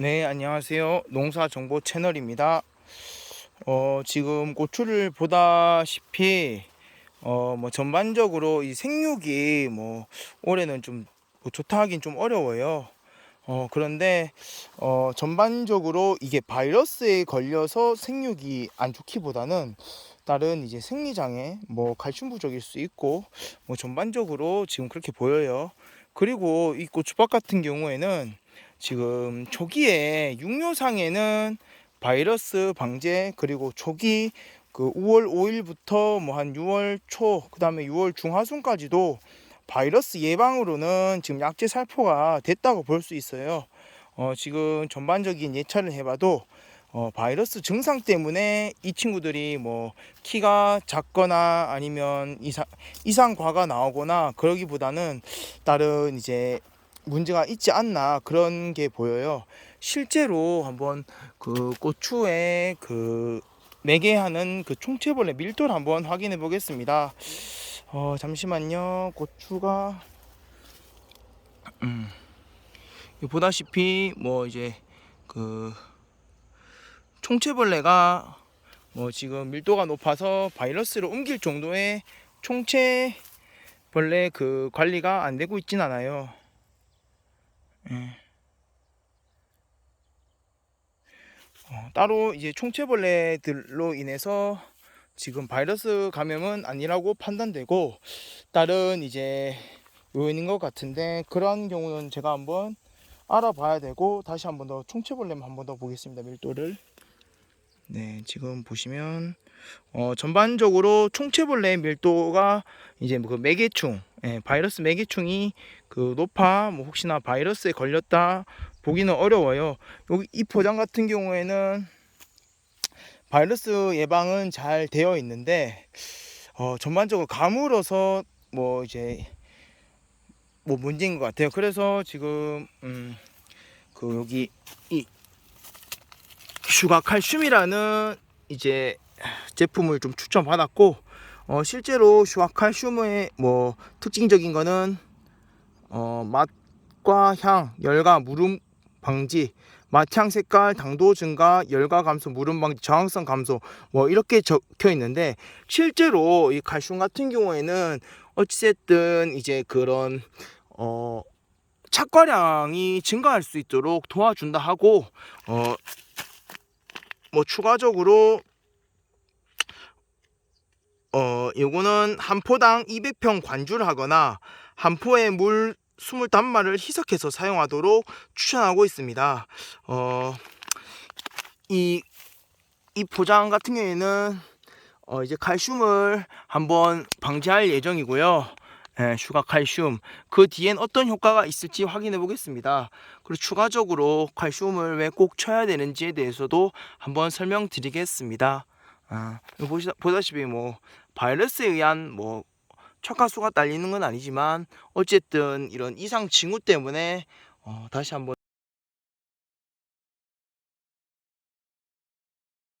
네, 안녕하세요. 농사 정보 채널입니다. 어, 지금 고추를 보다시피 어, 뭐 전반적으로 이 생육이 뭐 올해는 좀뭐 좋다 하긴 좀 어려워요. 어, 그런데 어, 전반적으로 이게 바이러스에 걸려서 생육이 안 좋기보다는 다른 이제 생리 장애, 뭐 칼슘 부족일 수 있고 뭐 전반적으로 지금 그렇게 보여요. 그리고 이 고추밭 같은 경우에는 지금 초기에 육묘상에는 바이러스 방제 그리고 초기 그 5월 5일부터 뭐 한 6월 초 그다음에 6월 중하순까지도 바이러스 예방으로는 지금 약제 살포가 됐다고 볼 수 있어요. 어, 지금 전반적인 예찰을 해봐도 어, 바이러스 증상 때문에 이 친구들이 뭐 키가 작거나 아니면 이상, 이상 과가 나오거나 그러기보다는 다른 이제 문제가 있지 않나 그런 게 보여요. 실제로 한번 그 고추에 그 매개하는 그 총체벌레 밀도를 한번 확인해 보겠습니다. 어 잠시만요. 고추가 음 보다시피 뭐 이제 그 총체벌레가 뭐 지금 밀도가 높아서 바이러스를 옮길 정도의 총체벌레 그 관리가 안 되고 있진 않아요. 예. 어, 따로 이제 총체벌레들로 인해서 지금 바이러스 감염은 아니라고 판단되고 다른 이제 요인인 것 같은데 그러한 경우는 제가 한번 알아봐야 되고 다시 한번 더 총체벌레만 한번 더 보겠습니다 밀도를 네 지금 보시면 어, 전반적으로 총체벌레 밀도가 이제 그 매개충 예, 바이러스 매개충이 그 높아 뭐 혹시나 바이러스에 걸렸다 보기는 어려워요 여기 이 포장 같은 경우에는 바이러스 예방은 잘 되어 있는데 어, 전반적으로 가물어서 뭐 이제 뭐 문제인 것 같아요. 그래서 지금 음, 그 여기 이 슈가 칼슘이라는 이제 제품을 좀 추천받았고 어, 실제로 슈가 칼슘의 뭐 특징적인 거는 어, 맛과 향, 열과 무름 방지, 맛향 색깔, 당도 증가, 열과 감소, 무름 방지, 저항성 감소 뭐 이렇게 적혀 있는데 실제로 이 칼슘 같은 경우에는 어찌됐든 이제 그런 어 착과량이 증가할 수 있도록 도와준다 하고 어 뭐 추가적으로 어 요거는 한 포당 200평 관주를 하거나 한 포에 물 25마를 희석해서 사용하도록 추천하고 있습니다. 어, 이, 이 포장 같은 경우에는 어, 이제 칼슘을 한번 방지할 예정이고요. 예, 슈가 칼슘. 그 뒤엔 어떤 효과가 있을지 확인해 보겠습니다. 그리고 추가적으로 칼슘을 왜 꼭 쳐야 되는지에 대해서도 한번 설명드리겠습니다. 아, 보시다, 보다시피 뭐 바이러스에 의한 뭐 척화수가 딸리는 건 아니지만 어쨌든 이런 이상 징후 때문에 어, 다시 한번